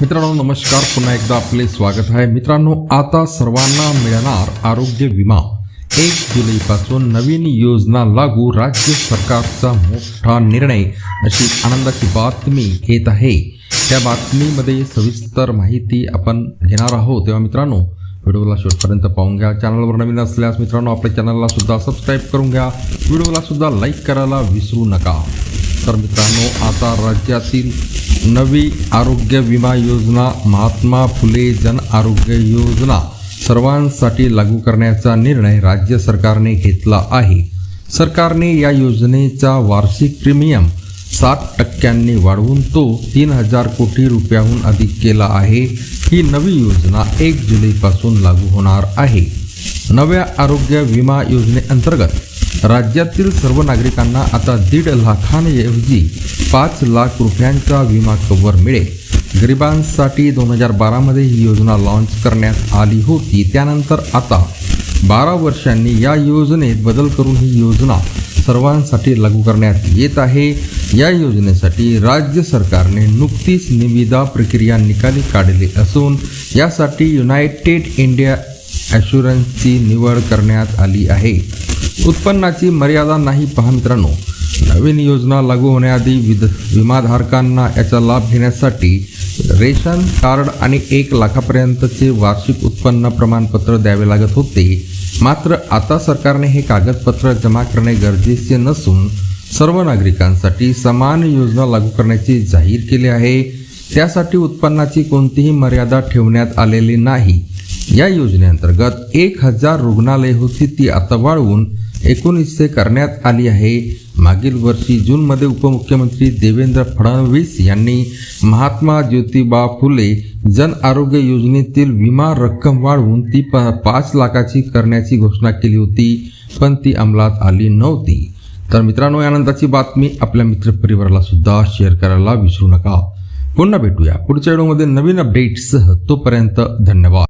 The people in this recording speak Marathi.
मित्रांनो नमस्कार. पुन्हा एकदा आपले स्वागत आहे. मित्रांनो आता सर्वांना मिळणार आरोग्य विमा. एक जुलैपासून नवीन योजना लागू राज्य सरकारचा मोठा निर्णय. अशी आनंदाची बातमी येत आहे. त्या बातमीमध्ये सविस्तर माहिती आपण घेणार आहोत. तेव्हा मित्रांनो व्हिडिओला शेवटपर्यंत पाहून घ्या. चॅनलवर नवीन असल्यास मित्रांनो आपल्या चॅनलला सुद्धा सबस्क्राईब करून घ्या. व्हिडिओला सुद्धा लाईक करायला विसरू नका. तर मित्रांनो आता राज्यातील नवी आरोग्य विमा योजना महात्मा फुले जन आरोग्य योजना सर्वांसाठी लागू करण्याचा निर्णय राज्य सरकारने घेतला आहे. सरकारने या योजनेचा वार्षिक प्रीमियम सात टक्क्यांनी वाढवून तो तीन हजार कोटी रुपयाहून अधिक केला आहे. ही नवी योजना एक जुलैपासून लागू होणार आहे. नव्या आरोग्य विमा योजनेअंतर्गत राज्यातील सर्व नागरिकांना आता दीड लाखांऐवजी पाच लाख रुपयांचा विमा कव्हर मिळेल. गरिबांसाठी दोन हजार बारामध्ये ही योजना लॉन्च करण्यात आली होती. त्यानंतर आता बारा वर्षांनी या योजनेत बदल करून ही योजना सर्वांसाठी लागू करण्यात येत आहे. या योजनेसाठी राज्य सरकारने नुकतीच निविदा प्रक्रिया निकाली काढली असून यासाठी युनायटेड इंडिया ॲश्युरन्सची निवड करण्यात आली आहे. उत्पन्नाची मर्यादा नाही पहा मित्रांनो नवीन योजना लागू होण्याआधी विद विमाधारकांना याचा लाभ घेण्यासाठी रेशन कार्ड आणि एक लाखापर्यंतचे वार्षिक उत्पन्न प्रमाणपत्र द्यावे लागत होते. मात्र आता सरकारने हे कागदपत्र जमा करणे गरजेचे नसून सर्व नागरिकांसाठी समान योजना लागू करण्याचे जाहीर केले आहे. त्यासाठी उत्पन्नाची कोणतीही मर्यादा ठेवण्यात आलेली नाही. या योजनेअंतर्गत एक हजार रुग्णालय होती ती आता वाढवून एकोणीसशे करण्यात आली आहे. मागील वर्षी जूनमध्ये उपमुख्यमंत्री देवेंद्र फडणवीस यांनी महात्मा ज्योतिबा फुले जन आरोग्य योजनेतील विमा रक्कम वाढवून ती प पाच लाखाची करण्याची घोषणा केली होती पण ती अंमलात आली नव्हती. तर मित्रांनो यानंतरची बातमी आपल्या मित्रपरिवाराला सुद्धा शेअर करायला विसरू नका. पुन्हा भेटूया. पुढच्या व्हिडिओमध्ये नवीन अपडेट्ससह तोपर्यंत धन्यवाद.